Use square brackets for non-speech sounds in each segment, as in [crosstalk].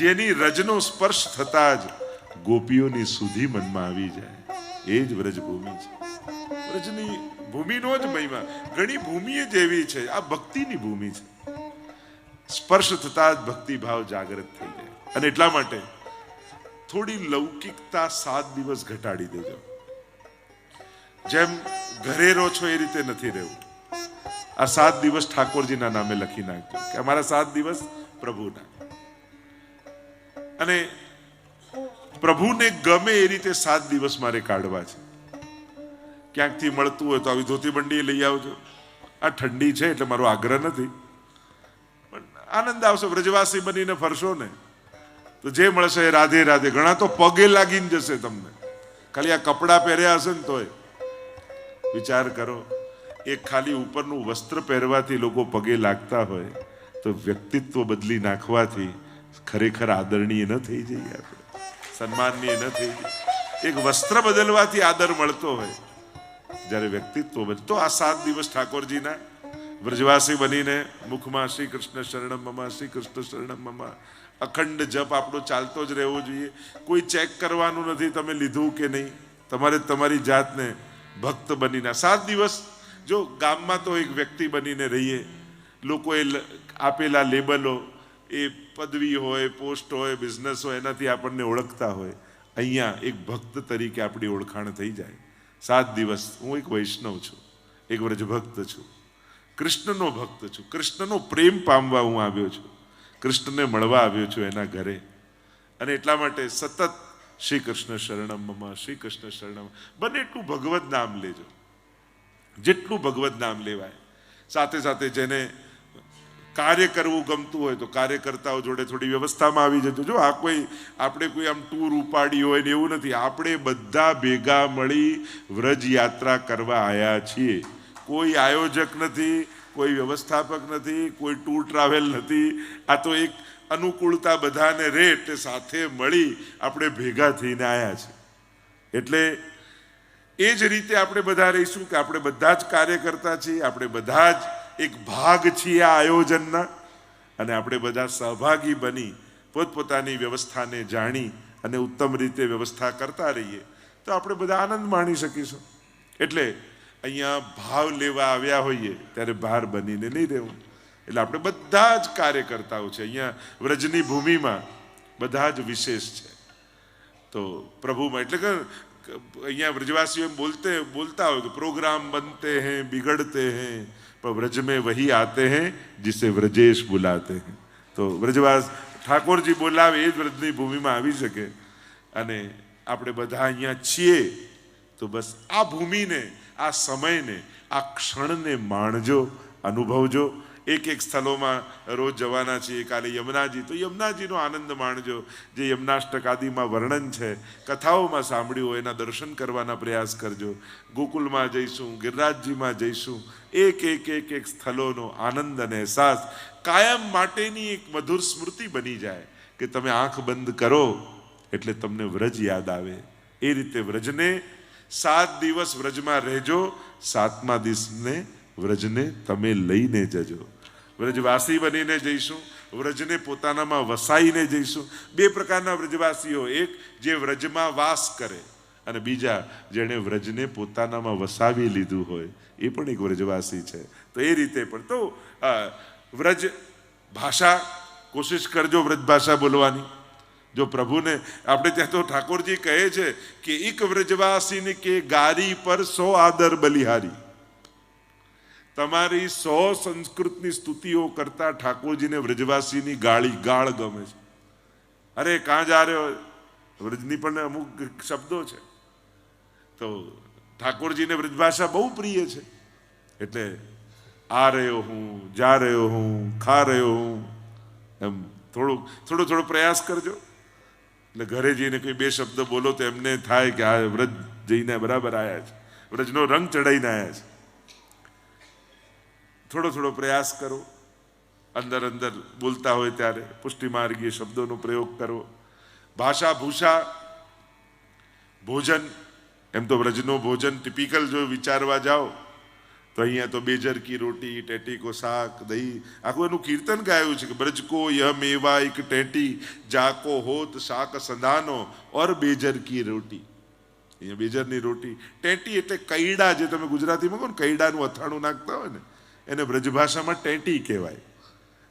જેની રજનો સ્પર્શ થતા જ ગોપીઓની સુધી મનમાં આવી જાય. એ જ વ્રજભૂમિ છે. વ્રજની ભૂમિનો જ મહિમા. ઘણી ભૂમિ જ એવી છે. આ ભક્તિની ભૂમિ છે. સ્પર્શ થતા જ ભક્તિભાવ જાગૃત થઈ જાય. અને એટલા માટે થોડી લૌકિકતા સાત દિવસ ઘટાડી દેજો. જેમ ઘરે રહો છો એ રીતે નથી રહેવું. આ સાત દિવસ ઠાકોરજીના નામે લખી નાખજો કે અમારા સાત દિવસ પ્રભુના. અને પ્રભુને ગમે એ રીતે સાત દિવસ મારે કાઢવા છે. ક્યાંકથી મળતું હોય તો આવી ધોતી બંડી લઈ આવજો. આ ઠંડી છે એટલે મારો આગ્રહ નથી. પણ આનંદ આવશે, વ્રજવાસી બનીને ફરશો ને. તો જે મળશે રાધે રાધે. ઘણા તો પગે લાગીને જશે તમને. ખાલી આ કપડાં પહેર્યા હશે ને તોય. વિચાર કરો, એક ખાલી ઉપરનું વસ્ત્ર પહેરવાથી લોકો પગે લાગતા હોય, તો વ્યક્તિત્વ બદલી નાખવાથી ખરેખર આદરણીય ન થઈ જઈએ આપણે. સન્માનનીય ન થઈ જઈએ. એક વસ્ત્ર બદલવાથી આદર મળતો હોય. જ્યારે વ્યક્તિત્વ બદલ તો આ સાત દિવસ ઠાકોરજીના વ્રજવાસી બનીને મુખમાં શ્રી કૃષ્ણ શરણમ મમા, શ્રી કૃષ્ણ શરણમ મમા. અખંડ જપ આપણો ચાલતો જ રહેવો જોઈએ. કોઈ ચેક કરવાનું નથી તમે લીધું કે નહીં. તમારે તમારી જાતને ભક્ત બનીને સાત દિવસ જો ગામમાં તો એક વ્યક્તિ બનીને રહીએ. લોકોએ આપેલા લેબલો એ પદવી હોય, પોસ્ટ હોય બિઝનેસ હોય, એનાથી આપણને ઓળખતા હોય. અહીંયા એક ભક્ત તરીકે આપણી ઓળખાણ થઈ જાય. સાત દિવસ હું એક વૈષ્ણવ છું, એક વ્રજભક્ત છું. કૃષ્ણનો ભક્ત છું. કૃષ્ણનો પ્રેમ પામવા હું આવ્યો છું. કૃષ્ણને મળવા આવ્યો છું એના ઘરે. અને એટલા માટે સતત શ્રી કૃષ્ણ શરણમ મમા, શ્રી કૃષ્ણ શરણમ. બને એટલું ભગવત નામ લેજો. જેટલું ભગવત નામ લેવાય. સાથે સાથે જેને કાર્ય કરવું ગમતું હોય તો કાર્યકર્તાઓ જોડે થોડી વ્યવસ્થામાં આવી જતું. જો આ કોઈ, આપણે કોઈ આમ ટૂર ઉપાડી હોય ને એવું નથી. આપણે બધા ભેગા મળી વ્રજ યાત્રા કરવા આવ્યા છીએ. કોઈ આયોજક નથી, કોઈ વ્યવસ્થાપક નથી, કોઈ ટૂર ટ્રાવેલ નથી. આ તો એક અનુકૂળતા બધાને રેટ સાથે મળી આપણે ભેગા થઈને આવ્યા છે એટલે એ જ રીતે આપણે બધા રહીશું કે આપણે બધા જ કાર્યકર્તા છીએ, આપણે બધા જ એક ભાગ છીએ આ આયોજનના. અને આપણે બધા સહભાગી બની પોતપોતાની વ્યવસ્થાને જાણી અને ઉત્તમ રીતે વ્યવસ્થા કરતા રહીએ. તો આપણે બધા આનંદ માણી શકીશું. એટલે અહીંયા ભાવ લેવા આવ્યા હોઈએ ત્યારે બહાર બનીને નહીં રહેવું. એટલે આપણે બધા જ કાર્યકર્તાઓ છે. અહીંયા વ્રજની ભૂમિમાં બધા જ વિશેષ છે. તો પ્રભુમાં એટલે કે અહીંયા વ્રજવાસીઓ બોલતે, બોલતા હોય કે પ્રોગ્રામ બનતે હૈ, બિગડતે હૈ. पर व्रज में वही आते हैं जिसे व्रजेश बुलाते हैं તો વ્રજવાસ ઠાકોરજી બોલાવે એ જ વ્રજની ભૂમિમાં આવી શકે અને આપણે બધા અહીંયા છીએ તો બસ આ ભૂમિને આ સમયને આ ક્ષણને માણજો અનુભવજો એક એક સ્થળોમાં રોજ જવાના છીએ કાલે યમુનાજી. તો યમુનાજીનો આનંદ માણજો, જે યમનાષ્ટક આદિમાં વર્ણન છે. કથાઓમાં સાંભળ્યું હોય, એના દર્શન કરવાના પ્રયાસ કરજો. ગોકુલમાં જઈશું, ગિરરાજજીમાં જઈશું. એક એક એક એક સ્થળોનો આનંદ અને અહેસાસ કાયમ માટેની એક મધુર સ્મૃતિ બની જાય કે તમે આંખ બંધ કરો એટલે તમને વ્રજ યાદ આવે. એ રીતે વ્રજને સાત દિવસ વ્રજમાં રહેજો, સાતમા દિવસને વ્રજને તમે લઈને જજો. વ્રજવાસી બનીને જઈશું, વ્રજને પોતાનામાં વસાઈને જઈશું. બે પ્રકારના વ્રજવાસીઓ, એક જે વ્રજમાં વાસ કરે અને બીજા જેણે વ્રજને પોતાનામાં વસાવી લીધું હોય, એ પણ એક વ્રજવાસી છે. તો એ રીતે પણ તો વ્રજ ભાષા, કોશિશ કરજો વ્રજ ભાષા બોલવાની. જો પ્રભુને, આપણે ત્યાં તો ઠાકોરજી કહે છે કે, એક વ્રજવાસીને કે ગારી પર સો આદર બલિહારી. તમારી સો સંસ્કૃતની સ્તુતિઓ કરતા ઠાકોરજીને વ્રજવાસીની ગાળી ગાળ ગમે છે. અરે, કાં જા રહ્યો વ્રજની પણ અમુક શબ્દો છે. તો ઠાકોરજીને વ્રજભાષા બહુ પ્રિય છે. એટલે આ રહ્યો હું, જા રહ્યો હું, ખા રહ્યો હું, એમ થોડું, થોડો થોડો પ્રયાસ કરજો. એટલે ઘરે જઈને કોઈ બે શબ્દ બોલો તો એમને થાય કે આ વ્રજ જઈને બરાબર આવ્યા છે. વ્રજનો રંગ ચડાઈને આવ્યા છે. થોડો થોડો પ્રયાસ કરો. અંદર અંદર બોલતા હોય ત્યારે પુષ્ટિમાર્ગીય શબ્દોનો પ્રયોગ કરવો ભાષા, ભૂષા, ભોજન, એમ તો વ્રજનો ભોજન ટિપિકલ જો વિચારવા જાઓ, તો તો અહીંયા તો બેજરકી રોટી ટેટીકો શાક, દહીં, આખું એનું કીર્તન ગાયું છે કે બ્રજકો યહ મેવા એક ટેટી જાકો હોત શાક સંધાનો, ઓર બેજરકી રોટી. અહીંયા બેજરની રોટી, ટેટી એટલે કૈડા જે તમે ગુજરાતીમાં કહો ને, કૈડાનું અથાણું નાખતા હોય ને એને બ્રજભાષામાં ટેટી કહેવાય.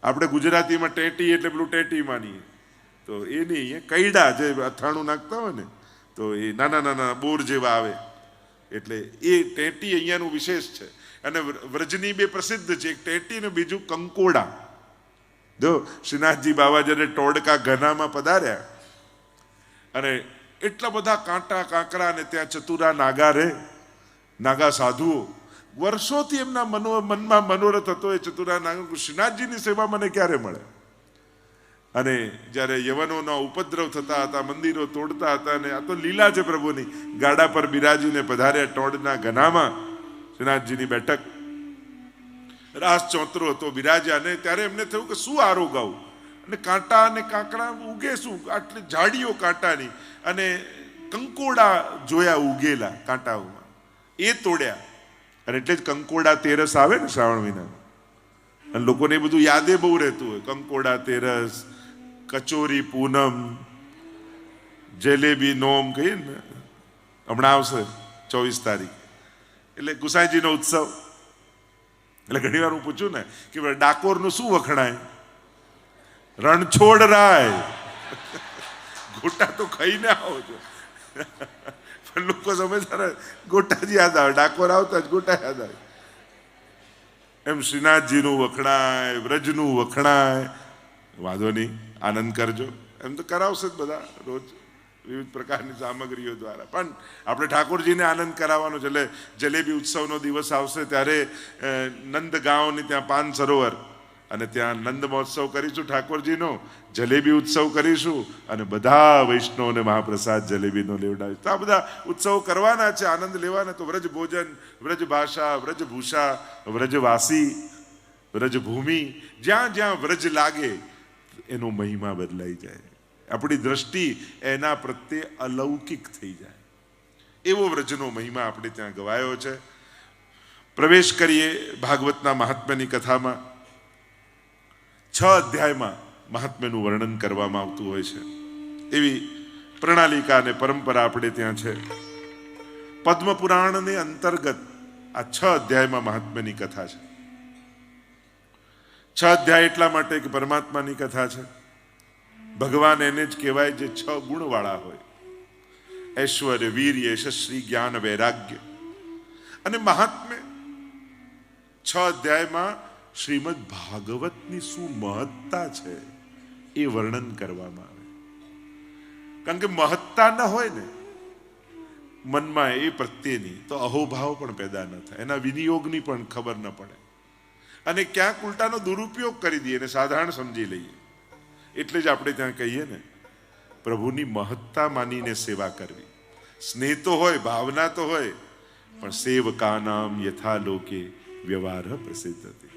આપણે ગુજરાતીમાં ટેટી એટલે પેલું ટેટી માનીએ. તો એ નહીં અહીંયા કૈડા જે અથાણું નાખતા હોય ને, તો એ નાના નાના બોર જેવા આવે. એટલે એ ટેટી અહીંયાનું વિશેષ છે. અને વ્રજની બે પ્રસિદ્ધ છે, એક ટેટી ને બીજું કંકોડા. જો, શ્રીનાથજી બાબા જ્યારે ટોડકા ઘનામાં પધાર્યા, અને એટલા બધા કાંટા, કાંકરા ને ત્યાં ચતુરા, નાગા રે, નાગા સાધુઓ વર્ષોથી એમના મનો, મનમાં મનોરથ હતો એ ચતુરા નાગા શ્રીનાથજીની સેવા મને ક્યારે મળે? અને જ્યારે યવનોના ઉપદ્રવ થતા હતા, મંદિરો તોડતા હતા અને આ તો લીલા છે પ્રભુની, ગાડા પર બિરાજીને પધાર્યા ટોડના ગનામાં શ્રીનાથજીની બેઠક. રાસ ચોતરો હતો, બિરાજ્યા અને ત્યારે એમને થયું કે શું આરો ગાવું અને કાંટા અને કાંકરા ઉગે શું? આટલી ઝાડીઓ કાંટાની અને કંકોડા જોયા ઉગેલા કાંટાઓમાં. એ તોડ્યા. અને એટલે જ કંકોડા, તેરસ આવે ને શ્રાવણ મહિનામાં. અને લોકોને એ બધું યાદે બહુ રહેતું હોય. કંકોડા, તેરસ, કચોરી, પૂનમ, જલેબી, નોમ કહીએ ને હમણાં આવશે ચોવીસ તારીખ. એટલે ગુસાઈજીનો ઉત્સવ. એટલે ઘણી વાર હું પૂછું ને કે ભાઈ, ડાકોરનું શું વખણાય? રણછોડ રાય [laughs] ગોટા તો ખાઈને આવો છો. લોકો સમજતા ગોટા યાદ આવે. ડાકોર આવતા જ ગોટા યાદ આવે. એમ શ્રીનાથજીનું વખણાય, વ્રજનું વખણાય. વાંધો નહીં, આનંદ કરજો. એમ તો કરાવશે જ બધા રોજ વિવિધ પ્રકારની સામગ્રીઓ દ્વારા. પણ આપણે ઠાકોરજીને આનંદ કરાવવાનો છે. એટલે જલેબી ઉત્સવનો દિવસ આવશે ત્યારે નંદગાંવની નંદ ગાંવની ત્યાં પાન સરોવર અને ત્યાં નંદ મહોત્સવ કરીશું ઠાકોરજીનો, જલેબી ઉત્સવ કરીશું અને બધા વૈષ્ણવને મહાપ્રસાદ જલેબીનો લેવડાવીશું. તો આ બધા ઉત્સવો કરવાના છે, આનંદ લેવાના. તો વ્રજ ભોજન, વ્રજ ભાષા, વ્રજ ભૂષા વ્રજવાસી વ્રજભૂમિ જ્યાં જ્યાં વ્રજ લાગે, એનો મહિમા બદલાઈ જાય. આપણી દ્રષ્ટિ એના પ્રત્યે અલૌકિક થઈ જાય. એવો વ્રજનો મહિમા આપણે ત્યાં ગવાયો છે. પ્રવેશ કરીએ ભાગવતના મહાત્મ્યની કથામાં. છ અધ્યાયમાં મહાત્મ્યનું વર્ણન કરવામાં આવતું હોય છે. એવી પ્રણાલિકા અને પરંપરા આપણે ત્યાં છે. પદ્મ પુરાણને અંતર્ગત આ છ અધ્યાયમાં મહાત્મ્યની કથા છે. છ અધ્યાય એટલા માટે કે પરમાત્માની કથા છે. ભગવાન એને જ કહેવાય જે છ ગુણવાળા હોય. ઐશ્વર્ય, વીર્ય, યશસ્વી, જ્ઞાન, વૈરાગ્ય. અને મહાત્મ્ય છ અધ્યાયમાં શ્રીમદ ભાગવતની શું મહત્તા છે એ વર્ણન કરવામાં આવે. કારણ કે મહત્તા ન હોય ને, મનમાં એ પ્રત્યેની તો અહોભાવ પણ પેદા ન થાય, એના વિનિયોગની પણ ખબર ન પડે. અને ક્યાંક ઉલટાનો દુરુપયોગ કરી દઈએ અને સાધારણ સમજી લઈએ. એટલે જ આપણે ત્યાં કહીએ ને, પ્રભુની મહત્તા માનીને સેવા કરવી. સ્નેહ તો હોય, ભાવના તો હોય, પણ સેવકાનામ યથા લોકે વ્યવહાર પ્રસિદ્ધ હતી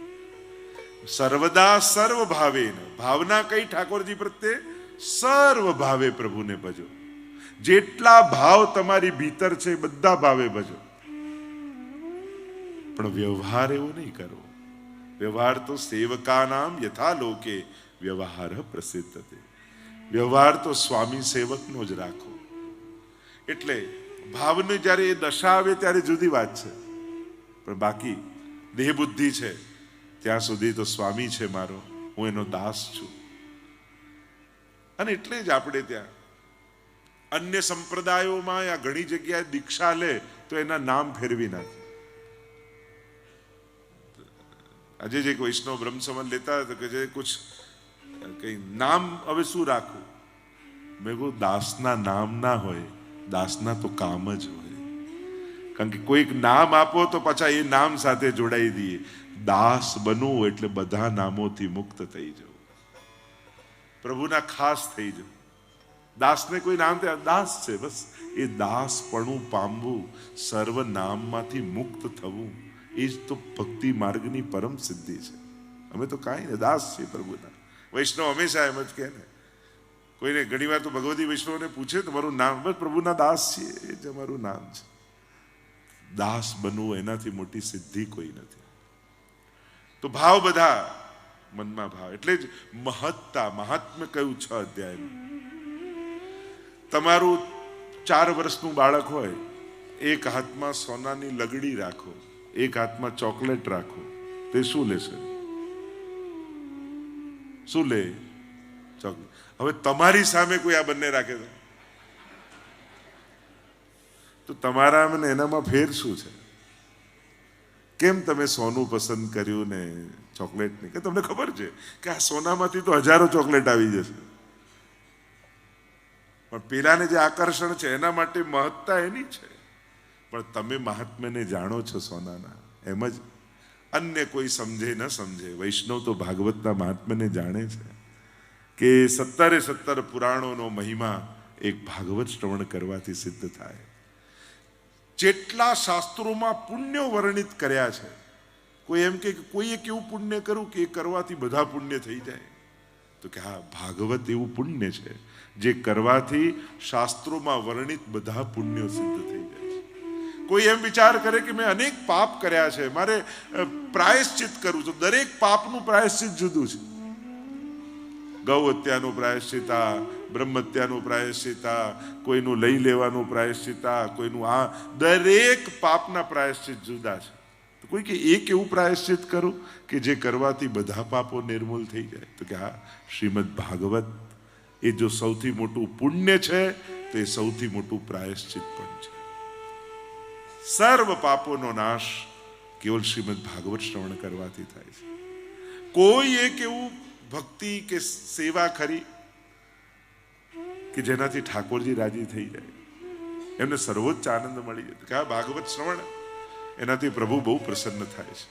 સર્વદા સર્વ ભાવે ભાવના કઈ ઠાકોરજી પ્રત્યે? સર્વ ભાવે પ્રભુને ભજો. જેટલા ભાવ તમારી ભીતર છે બધા ભાવે ભજો. પણ વ્યવહાર એવો નહીં કરવો વ્યવહાર તો સેવકાનામ યથા લોકે વ્યવહાર પ્રસિદ્ધ તે વ્યવહાર તો સ્વામી સેવકનો જ રાખો. એટલે ભાવને જ્યારે એ દશા આવે ત્યારે જુદી વાત છે. પણ બાકી દેહ બુદ્ધિ છે. ત્યાં સુધી તો સ્વામી છે મારો, હું એનો દાસ છું. અને એટલે જ આપણે ત્યાં અન્ય સંપ્રદાયોમાં યા ઘણી જગ્યાએ દીક્ષા લે તો એના નામ ફેરવી નાખે. આજે જે વૈષ્ણવ બ્રહ્મ સંબંધ લેતા તો કે જે કુછ, કઈ નામ હવે શું રાખવું? મેં કહું દાસના નામ ના હોય, દાસના તો કામ જ હોય. કારણ કે કોઈક નામ આપો તો પાછા એ નામ સાથે જોડાઈ દઈએ. દાસ બનવું એટલે બધા નામોથી મુક્ત થઈ જવું પ્રભુના ખાસ થઈ જવું દાસને કોઈ નામ ત્યાં દાસ છે બસ. એ દાસપણું પામવું, સર્વ નામમાંથી મુક્ત થવું, એ જ તો ભક્તિ માર્ગની પરમ સિદ્ધિ છે. અમે તો કાંઈ ને, દાસ છીએ પ્રભુના. વૈષ્ણવ હંમેશા એમ જ કહે ને. કોઈને ઘણી વાર તો ભગવતી વૈષ્ણવને પૂછે તમારું નામ, બસ પ્રભુના દાસ છીએ, એ જ અમારું નામ છે. દાસ બનવું એનાથી મોટી સિદ્ધિ કોઈ નથી. તો ભાવ બધા મનમાં ભાવ. એટલે જ મહત્તા, મહાત્મ્ય કયું છ અધ્યાયનું તમારું ચાર વર્ષનું બાળક હોય, એક હાથમાં સોનાની લગડી રાખો, એક હાથમાં ચોકલેટ રાખો, તે શું લેશે? શું લે? ચોકલેટ. હવે તમારી સામે કોઈ આ બંને રાખે તો તો તમારા અને એનામાં ફેર શું છે? કેમ તમે સોનું પસંદ કર્યું ને ચોકલેટ કે તમને ખબર છે કે આ સોનામાંથી તો હજારો ચોકલેટ આવી જશે. પણ પેલાને જે આકર્ષણ છે એના માટે મહત્તા એની છે. પણ તમે મહાત્મ્યને જાણો છો સોનાના, એમ જ અન્ય કોઈ સમજે ન સમજે. વૈષ્ણવ તો ભાગવતના મહાત્મ્યને જાણે છે કે સત્તરે સત્તર પુરાણોનો મહિમા એક ભાગવત શ્રવણ કરવાથી સિદ્ધ થાય. જેટલા શાસ્ત્રોમાં પુણ્યો વર્ણિત કર્યા છે, કોઈ એમ કે કોઈએ કેવું પુણ્ય કરું કે એ કરવાથી બધા પુણ્ય થઈ જાય? તો કે હા, ભાગવત એવું પુણ્ય છે, જે કરવાથી શાસ્ત્રોમાં વર્ણિત બધા પુણ્યો સિદ્ધ થઈ જાય છે. કોઈ એમ વિચાર કરે કે મેં અનેક પાપ કર્યા છે, મારે પ્રાયશ્ચિત કરવું છે, દરેક પાપનું પ્રાયશ્ચિત જુદું છે. ગૌ હત્યાનું પ્રાયશ્ચિત બ્રહ્મ હત્યાનું પ્રાયશ્ચિતા કોઈનું લઈ લેવાનું પ્રાયશ્ચિતા કોઈનું આ, દરેક પાપના પ્રાયશ્ચિત જુદા છે. તો કોઈ કે એક એવું પ્રાયશ્ચિત કરું કે જે કરવાથી બધા પાપો નિર્મૂલ થઈ જાય. તો કે હા શ્રીમદ ભાગવત એ જો સૌથી મોટું પુણ્ય છે, તો એ સૌથી મોટું પ્રાયશ્ચિત પણ છે. સર્વ પાપોનો નાશ કેવલ શ્રીમદ ભાગવત શ્રવણ કરવાથી થાય છે. કોઈ એક એવું ભક્તિ કે સેવા ખરી કે જેનાથી ઠાકોરજી રાજી થઈ જાય. એમને સર્વોચ્ચ આનંદ મળી જાય. કે આ ભાગવત શ્રવણ એનાથી પ્રભુ બહુ પ્રસન્ન થાય છે.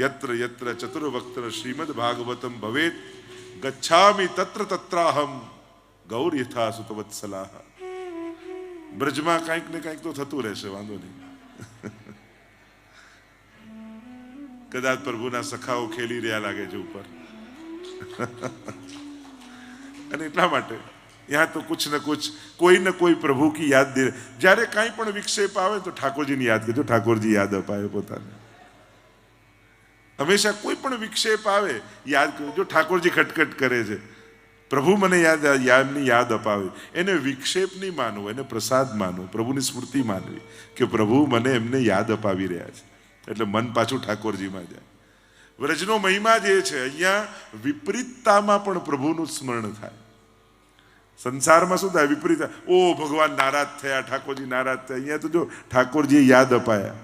યત્ર યત્ર ચતુર્વક્ત્ર શ્રીમદ ભાગવતમ ભવેત ગચ્છામી તત્ર તત્રાહમ ગૌર યથા સુતવત્સલાહ બ્રજમાં કંઈક ને કંઈક તો થતું રહેશે, વાંધો નહીં. કદાચ પ્રભુના સખાઓ ખેલી રહ્યા લાગે છે ઉપર. અને એટલા માટે યહાં તો કુછ ન કુછ કોઈ ને કોઈ પ્રભુ કી યાદ દે. જ્યારે કાંઈ પણ વિક્ષેપ આવે તો ઠાકોરજીની યાદ કરજો. ઠાકોરજી યાદ અપાવે પોતાને. હંમેશા કોઈ પણ વિક્ષેપ આવે, યાદ કરજો. ઠાકોરજી ખટખટ કરે છે. પ્રભુ મને યાદ, યાદની યાદ અપાવે. એને વિક્ષેપ નહીં માનવું, એને પ્રસાદ માનવું, પ્રભુની સ્મૃતિ માનવી કે પ્રભુ મને એમને યાદ અપાવી રહ્યા છે. એટલે મન પાછું ઠાકોરજીમાં જાય. વ્રજનો મહિમા જે છે, અહીંયા વિપરીતતામાં પણ પ્રભુનું સ્મરણ થાય. સંસારમાં શું થાય? વિપરીત ઓ ભગવાન, નારાજ થયા, ઠાકોરજી નારાજ થયા. અહીંયા તો જો ઠાકોરજી યાદ અપાયા.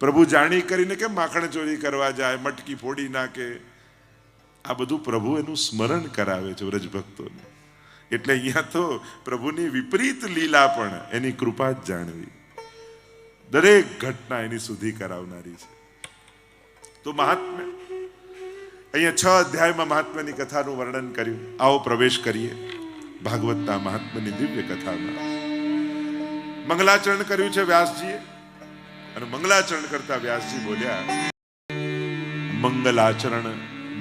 પ્રભુ જાણી કરીને કેમ માખણ ચોરી કરવા જાય, મટકી ફોડી નાખે? આ બધું પ્રભુ એનું સ્મરણ કરાવે છે વ્રજભક્તોને. એટલે અહીંયા તો પ્રભુની વિપરીત લીલા પણ એની કૃપા જ જાણવી. દરેક ઘટના એની સુધી કરાવનારી છે. તો મહાત્મ્ય, અહીંયા છ અધ્યાયમાં મહાત્માની કથાનું વર્ણન કર્યું. આવો પ્રવેશ કરીએ. ભાગવતના મહાત્માની દિવ્ય કથામાં. મંગલાચરણ કર્યું છે વ્યાસજીએ. અને મંગલાચરણ કરતા વ્યાસજી બોલ્યા, મંગલાચરણ,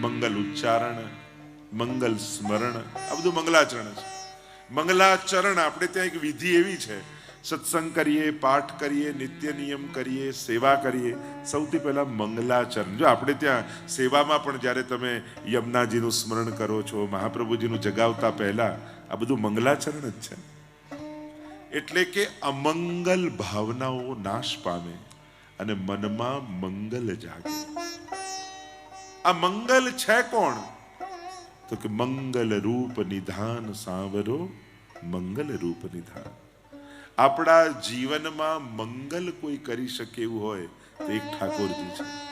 મંગલ ઉચ્ચારણ, મંગલ સ્મરણ. આ બધું મંગલાચરણ છે. મંગલાચરણ આપણે ત્યાં એક વિધિ એવી છે. સત્સંગ કરીએ, પાઠ કરીએ, નિત્ય નિયમ કરીએ, સેવા કરીએ. સૌથી પહેલા મંગલાચરણ. જો આપણે ત્યાં સેવામાં પણ જ્યારે તમે યમુનાજીનું સ્મરણ કરો છો, મહાપ્રભુજીનું જગાવતા પહેલા આ બધું મંગલાચરણ જ છે. એટલે કે અમંગલ ભાવનાઓ નાશ પામે અને મનમાં મંગલ જાગે. આ મંગલ છે કોણ? તો કે મંગલ રૂપ નિધાન સાંવરો મંગલ રૂપ નિધાન. આપણા જીવનમાં મંગલ કોઈ કરી શકે એવું હોય તો એક ઠાકોરજી છે.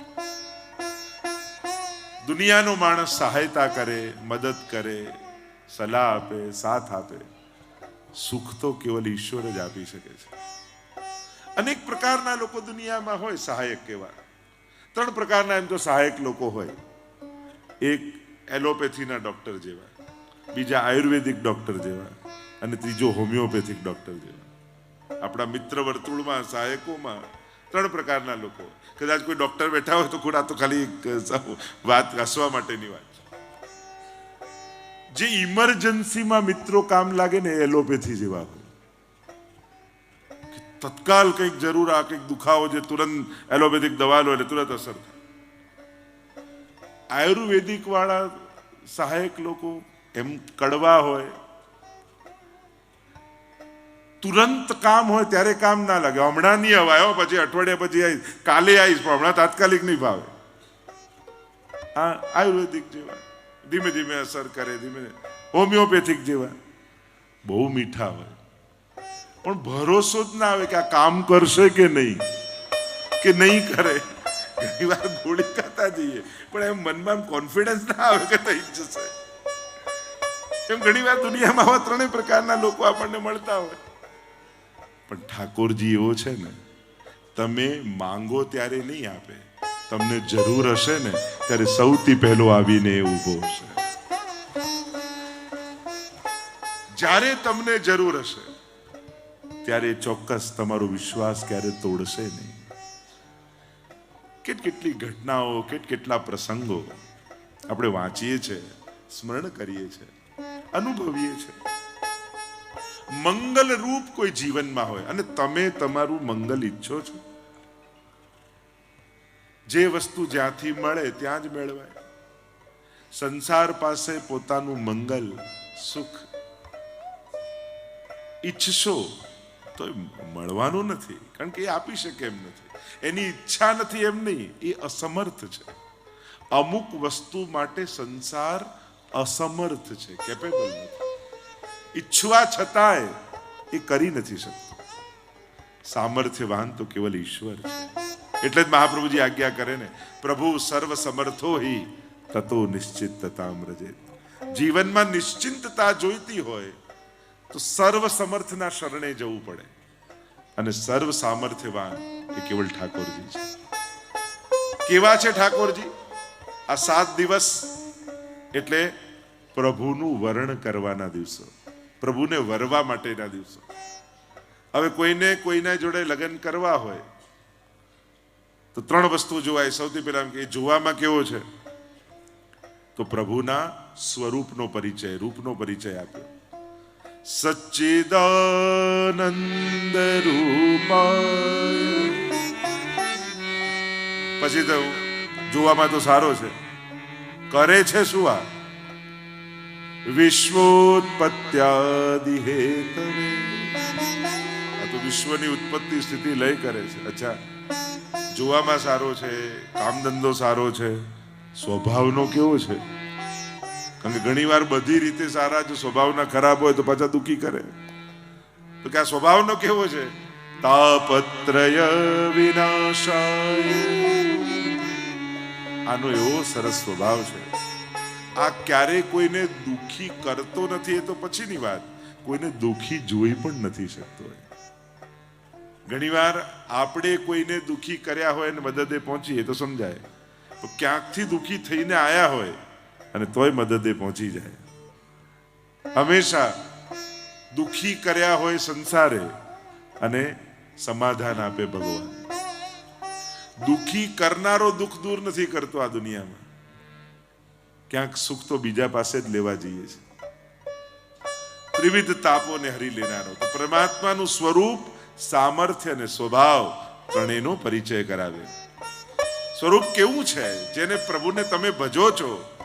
દુનિયાનો માણસ સહાયતા કરે, મદદ કરે સલાહ આપે, સાથ આપે. સુખ તો કેવલ ઈશ્વર જ આપી શકે છે. અનેક પ્રકારના લોકો દુનિયામાં હોય સહાયક કેવા ત્રણ પ્રકારના એમ તો સહાયક લોકો હોય. એક એલોપેથીના ડોક્ટર જેવા, બીજા આયુર્વેદિક ડોક્ટર જેવા, અને ત્રીજો હોમિયોપેથિક ડોક્ટર જેવા. આપણા મિત્ર વર્તુળમાં, સહાયકોમાં ત્રણ પ્રકારના લોકો કદાચ કોઈ ડોક્ટર બેઠા હોય તો ખોડા તો ખાલી વાત હસવા માટેની વાત. જે ઇમરજન્સીમાં મિત્રો કામ લાગે ને એલોપેથી જેવા હોય. તત્કાલ કંઈક જરૂર આ કંઈક દુખાવો જે તુરંત એલોપેથિક દવા લો એટલે તુરંત અસર આયુર્વેદિક વાળા સહાયક લોકો એમ કડવા હોય, તુરંત કામ હોય ત્યારે કામ ના લાગે. હમણાં નહીં અવાયો પછી અઠવાડિયા પછી આવીશ. કાલે આવીશ, પણ હમણાં તાત્કાલિક નહીં ભાવે. આ આયુર્વેદિક જેવા. ધીમે ધીમે અસર કરે, ધીમે હોમિયોપેથિક જેવા. બહુ મીઠા હોય. પણ ભરોસો જ ના આવે કે આ કામ કરશે કે નહીં. કે નહીં કરે. ઘણી વાર ગોળી ખાતા જઈએ. પણ એમ મનમાં કોન્ફિડન્સ ના આવે કે થઈ જશે. એમ ઘણી વાર દુનિયામાં આવા ત્રણેય પ્રકારના લોકો આપણને મળતા હોય. પણ ઠાકોરજી એવો છે ને, તમે માંગો ત્યારે નહીં આપે. તમને જરૂર હશે ને, ત્યારે સૌથી પહેલો આવીને એ ઊભો જ્યારે તમને જરૂર હશે, ત્યારે ચોક્કસ તમારો વિશ્વાસ ક્યારે તોડશે નહીં. કેટ કેટલી ઘટનાઓ, કેટ કેટલા પ્રસંગો આપણે વાંચીએ છીએ સ્મરણ કરીએ છીએ અનુભવીએ છીએ મંગલ રૂપ કોઈ જીવનમાં હોય, અને તમે તમારું મંગલ ઈચ્છો છો. જે વસ્તુ જ્યાંથી મળે ત્યાં જ મેળવાય. સંસાર પાસે પોતાનું મંગલ, સુખ ઈચ્છશો તો મળવાનું નથી, કારણ કે એ આપી શકે એમ નથી. એની ઈચ્છા નથી એમ નહીં, એ અસમર્થ છે. અમુક વસ્તુ માટે સંસાર અસમર્થ છે કેપેબલ નથી. ઈચ્છવા છતાંય એ કરી નથી શકતો. સામર્થ્યવાન તો કેવલ ઈશ્વર છે. એટલે જ મહાપ્રભુજી આજ્ઞા કરે ને, પ્રભુ, સર્વ સમર્થો હિ, તતો નિશ્ચિતતા વ્રજે જીવનમાં નિશ્ચિંતતા જોઈતી હોય, તો સર્વ સમર્થના શરણે જવું પડે. અને સર્વ સામર્થ્યવાન એ કેવલ ઠાકોરજી છે. કેવા છે ઠાકોરજી? આ સાત દિવસ એટલે પ્રભુનું વર્ણ કરવાના દિવસો, પ્રભુને વરવા માટેના દિવસો. હવે કોઈને કોઈના જોડે લગ્ન કરવા હોય તો ત્રણ વસ્તુ જોવાય. સૌથી પહેલા કે જોવામાં કેવો છે? તો પ્રભુના સ્વરૂપનો પરિચય, રૂપનો પરિચય આપ્યો. સચ્ચિદાનંદ રૂપાય. પછી તો જોવામાં તો સારો છે. કરે છે શું આ? વિશ્વોત્પત્યાદિ હેતવે તો વિશ્વની ઉત્પત્તિ સ્થિતિ લય કરે છે. અચ્છા. જોવામાં સારો છે કામ ધંધો સારો છે, સ્વભાવનો કેવો છે? કારણ કે ઘણી વાર બધી રીતે સારા જો સ્વભાવના ખરાબ હોય તો પાછા દુખી કરે. તો કે આ સ્વભાવનો કેવો છે? તાપત્રય વિનાશાય. આનો એવો સરસ સ્વભાવ છે. આ ક્યારે કોઈને દુખી કરતો નથી એ તો પછીની વાત. કોઈને દુખી જોઈ પણ નથી શકતો ઘણીવાર આપણે કોઈને દુઃખી કર્યા હોય અને મદદે પહોંચીએ તો સમજાય. તો ક્યાંકથી દુઃખી થઈને આયા હોય અને તોય મદદે પહોંચી જાય. હંમેશા દુઃખી કર્યા હોય સંસારે અને સમાધાન આપે ભગવાન. દુઃખી કરનારો દુઃખ દૂર નથી કરતો આ દુનિયામાં. ક્યાંક સુખ તો બીજા પાસે જ લેવા જઈએ છે ત્રિવિધ તાપોને હરી લેનારો પરમાત્માનું સ્વરૂપ સામર્થ્ય અને સ્વભાવ ત્રણેયનો પરિચય કરાવે. સ્વરૂપ કેવું છે? જેને પ્રભુને તમે ભજો છો.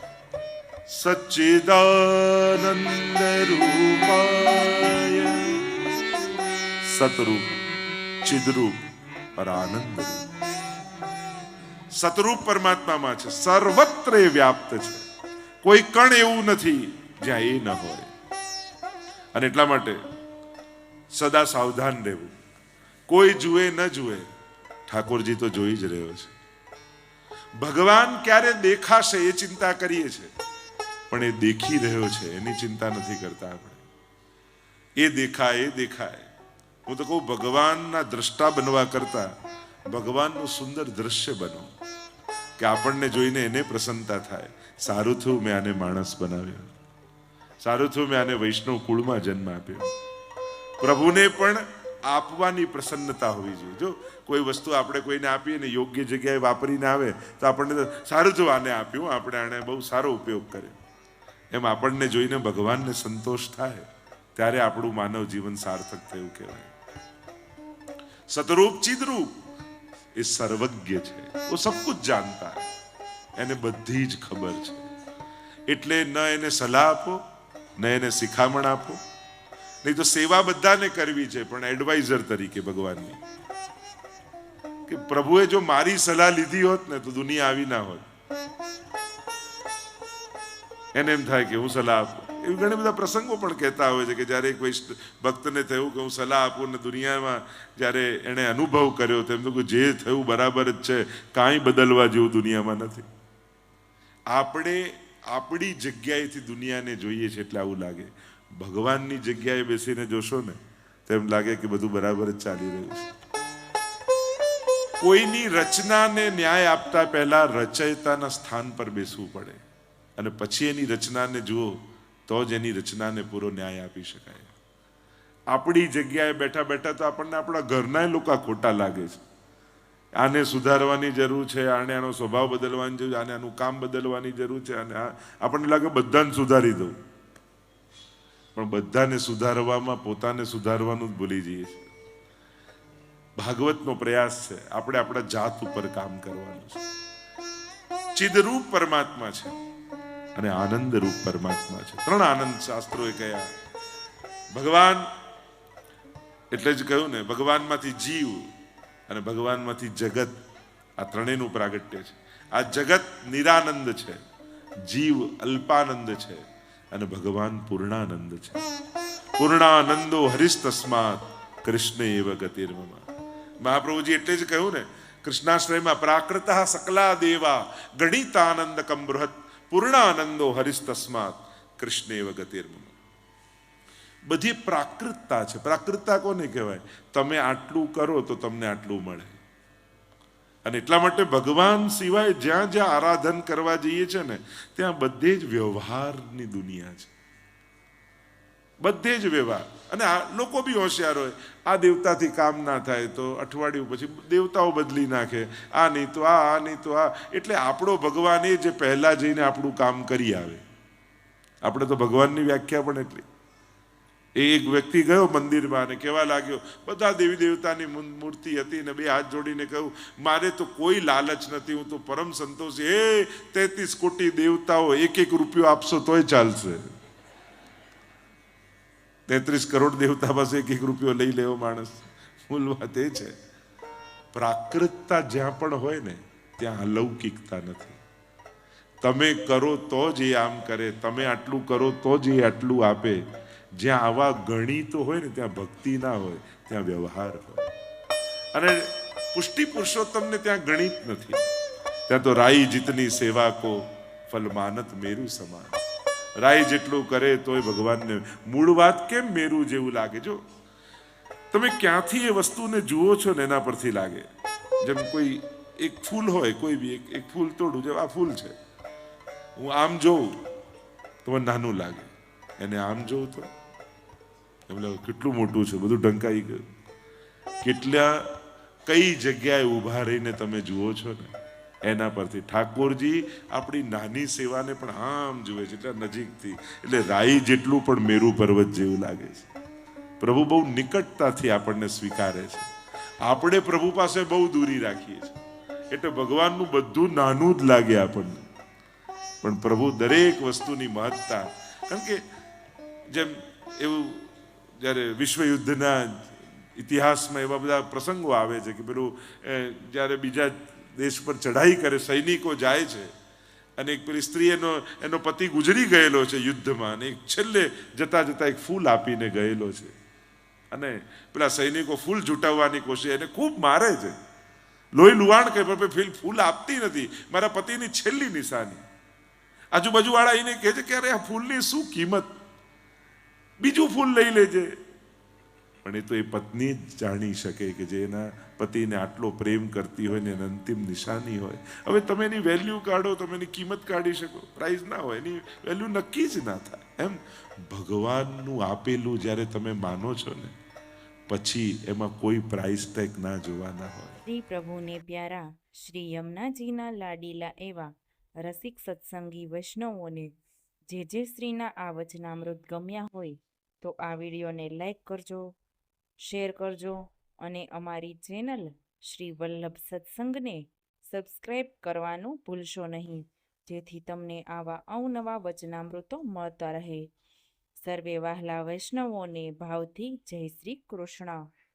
સચ્ચિદાનંદ રૂપાય. સતરૂપ, ચિદરૂપ, પર આનંદ સતરૂપ પરમાત્મામાં છે. સર્વત્ર એ વ્યાપ્ત છે. કોઈ કણ એવું નથી જ્યાં એ ન હોય. અને એટલા માટે સદા સાવધાન રહેવું. કોઈ જુએ ન જુએ, ઠાકોરજી તો જોઈ જ રહ્યો છે. ભગવાન ક્યારે દેખાશે એ ચિંતા કરીએ છીએ પણ એ દેખી રહ્યો છે, એની ચિંતા નથી કરતા આપણે. એ દેખાય એ દેખાય. હું તો કહું, ભગવાનના દ્રષ્ટા બનવા કરતા ભગવાનનું સુંદર દ્રશ્ય બનો, કે આપણને જોઈને એને પ્રસન્નતા થાય. સારું થયું મેં આને માણસ બનાવ્યો. સારું થયું મેં આને વૈષ્ણવ કુળમાં જન્મ આપ્યો. પ્રભુને પણ આપવાની પ્રસન્નતા હોવી જોઈએ. જો કોઈ વસ્તુ આપણે કોઈને આપીએ ને યોગ્ય જગ્યાએ વાપરીને આવે, તો આપણને સારું જો આને આપ્યું આપણે આને બહુ સારો ઉપયોગ કરે એમ આપણને જોઈને ભગવાનને સંતોષ થાય, ત્યારે આપણું માનવ જીવન સાર્થક થયું કહેવાય. સતરૂપ ચિદરૂપ એ સર્વજ્ઞ છે. ઓ સબ કુછ જાણતા એને બધી જ ખબર છે. એટલે ન એને સલાહ આપો, ન એને શિખામણ આપો નહીં તો સેવા બધાને કરવી છે, પણ એડવાઇઝર તરીકે ભગવાનની. કે પ્રભુએ જો મારી સલાહ લીધી હોત ને, તો દુનિયા આવી ના હોત. એને એમ થાય કે હું સલાહ આપું. એવી ઘણા બધા પ્રસંગો પણ કહેતા હોય છે કે જ્યારે એક વૈષ્ણ ભક્તને થયું કે હું સલાહ આપું ને દુનિયામાં જ્યારે એણે અનુભવ કર્યો તેમ તો જે થયું બરાબર જ છે, કાંઈ બદલવા જેવું દુનિયામાં નથી. આપણે આપણી જગ્યાએથી દુનિયાને જોઈએ છે એટલે આવું લાગે. ભગવાનની જગ્યાએ બેસીને જોશો ને તેમ લાગે કે બધું બરાબર જ ચાલી રહ્યું છે. કોઈની રચનાને ન્યાય આપતા પહેલા રચયતાના સ્થાન પર બેસવું પડે. અને પછી એની રચનાને જુઓ, તો જ એની રચનાને પૂરો ન્યાય આપી શકાય. આપણી જગ્યાએ બેઠા બેઠા તો આપણને આપણા ઘરના લોકો ખોટા લાગે છે. આને સુધારવાની જરૂર છે, આને આનો સ્વભાવ બદલવાની જરૂર છે, આને આનું કામ બદલવાની જરૂર છે, અને આપણને લાગે બધાને સુધારી દઉં. પણ બધાને સુધારવામાં, પોતાને સુધારવાનું જ ભૂલી જઈએ છીએ. ભાગવતનો પ્રયાસ છે, આપણે આપણા જાત ઉપર કામ કરવાનું છે. ચિદરૂપ પરમાત્મા છે અને આનંદ રૂપ પરમાત્મા છે. ત્રણ આનંદ શાસ્ત્રોએ કહ્યા ભગવાન, એટલે જ કહ્યું ને, ભગવાનમાંથી જીવ અને ભગવાનમાંથી જગત, આ ત્રણેયનું પ્રાગટ્ય છે. આ જગત નિરાનંદ છે, જીવ અલ્પાનંદ છે. અને ભગવાન પૂર્ણાનંદ છે. પૂર્ણાનંદો હરિશ તસ્માત કૃષ્ણ એવ ગતિર્મમાં. મહાપ્રભુજી એટલે જ કહ્યું ને, કૃષ્ણાશ્રયમાં પ્રાકૃત સકલા દેવા ગણિતાનંદ કમ બૃહત, પૂર્ણાનંદો હરિશ તસ્માત કૃષ્ણ એવ ગતિર્મમાં. બધી પ્રાકૃતતા છે. પ્રાકૃતતા કોને કહેવાય? તમે આટલું કરો તો તમને આટલું મળે. અને એટલા માટે ભગવાન સિવાય જ્યાં જ્યાં આરાધન કરવા જઈએ છે ને, ત્યાં બધે જ વ્યવહારની દુનિયા છે. બધે જ વ્યવહાર. અને આ લોકો બી હોશિયાર હોય. આ દેવતાથી કામ ના થાય તો અઠવાડિયું પછી દેવતાઓ બદલી નાખે. આ નહીં તો આ આ નહીં તો આ. એટલે આપણો ભગવાન એ જે પહેલાં જઈને આપણું કામ કરી આવે. આપણે તો ભગવાનની વ્યાખ્યા પણ એટલી. એક વ્યક્તિ ગયો મંદિરમાં અને કહેવા લાગ્યો, બધા દેવી દેવતાની મૂર્તિ હતી ને બે હાથ જોડીને કહ્યું, મારે તો કોઈ લાલચ નથી, હું તો પરમ સંતોષ. હે તેત્રીસ કોટી દેવતાઓ એક એક રૂપિયો આપશો તોય ચાલશે. તેત્રીસ કરોડ દેવતા પાસે એક એક રૂપિયો લઈ લેવો માણસ. મૂળ વાત એ છે. પ્રાકૃતતા જ્યાં પણ હોય ને, ત્યાં અલૌકિકતા નથી. તમે કરો તો જ એ આમ કરે, તમે આટલું કરો તો જ એ આટલું આપે. જ્યાં આવા ગણિતો હોય ને, ત્યાં ભક્તિ ના હોય, ત્યાં વ્યવહાર હોય. અને પુષ્ટિ પુરુષોત્તમને ત્યાં ગણિત નથી. ત્યાં તો રાઈ જીતની સેવા કો ફલ માનત મેરુ સમાન. રાઈ જેટલું કરે તોય ભગવાનને મૂળ વાત કેમ મેરું જેવું લાગે? જો, તમે ક્યાંથી એ વસ્તુને જુઓ છો ને, એના પરથી લાગે. જેમ કોઈ એક ફૂલ હોય, કોઈ બી એક એક ફૂલ તોડું, જેમ આ ફૂલ છે. હું આમ જોઉં, તો મને નાનું લાગે. એને આમ જોઉં તો? એમ લાગે કેટલું મોટું છે, બધું ઢંકાઈ ગયું. કેટલા, કઈ જગ્યાએ ઊભા રહીને તમે જુઓ છો ને, એના પરથી. ઠાકોરજી આપણી નાની સેવાને પણ આમ જુએ છે, એટલા નજીકથી. એટલે રાઈ જેટલું પણ મેરુ પર્વત જેવું લાગે છે. પ્રભુ બહુ નિકટતાથી આપણને સ્વીકારે છે. આપણે પ્રભુ પાસે બહુ દૂરી રાખીએ છીએ. એટલે ભગવાનનું બધું નાનું જ લાગે આપણને. પણ પ્રભુ દરેક વસ્તુની મહત્તા, કારણ કે જેમ એવું જ્યારે વિશ્વયુદ્ધના ઇતિહાસમાં એવા બધા પ્રસંગો આવે છે કે પેલું જ્યારે બીજા દેશ પર ચઢાઈ કરે, સૈનિકો જાય છે અને એક પેલી સ્ત્રી એનો એનો પતિ ગુજરી ગયેલો છે યુદ્ધમાં અને એક છેલ્લે જતા જતાં એક ફૂલ આપીને ગયેલો છે. અને પેલા સૈનિકો ફૂલ જુટાવવાની કોશિશ, એને ખૂબ મારે છે. લોહી લુવાણ કહે પણ ફીલ, ફૂલ આપતી નથી. મારા પતિની છેલ્લી નિશાની. આજુબાજુવાળા એને કહે છે કે, અરે, આ ફૂલની શું કિંમત? બીજું ફૂલ લઈ લેજે. પણ એ તો એ પત્ની જ જાણી શકે કે જે એના પતિને આટલો પ્રેમ કરતી હોય ને એની અંતિમ નિશાની હોય. હવે તમે એની વેલ્યુ કાઢો, તમે એની કિંમત કાઢી શકો. પ્રાઇઝ ના હોય, એની વેલ્યુ નક્કી જ ના થાય. એમ ભગવાનનું આપેલું જ્યારે તમે માનો છો ને, પછી એમાં કોઈ પ્રાઇસ ટેગ ના જોવાના હોય. શ્રી પ્રભુને પ્યારા, શ્રી યમુનાજીના લાડીલા એવા રસિક સત્સંગી વૈષ્ણવોને જે જે શ્રીના આ વચનામૃત ગમ્યા હોય, તો આ વિડીયોને લાઈક કરજો, શેર કરજો અને અમારી ચેનલ શ્રી વલ્લભ સત્સંગને સબસ્ક્રાઈબ કરવાનું ભૂલશો નહીં, જેથી તમને આવા અવનવા વચનામૃતો મળતા રહે. સર્વે વહાલા વૈષ્ણવોને ભાવથી જય શ્રી કૃષ્ણ.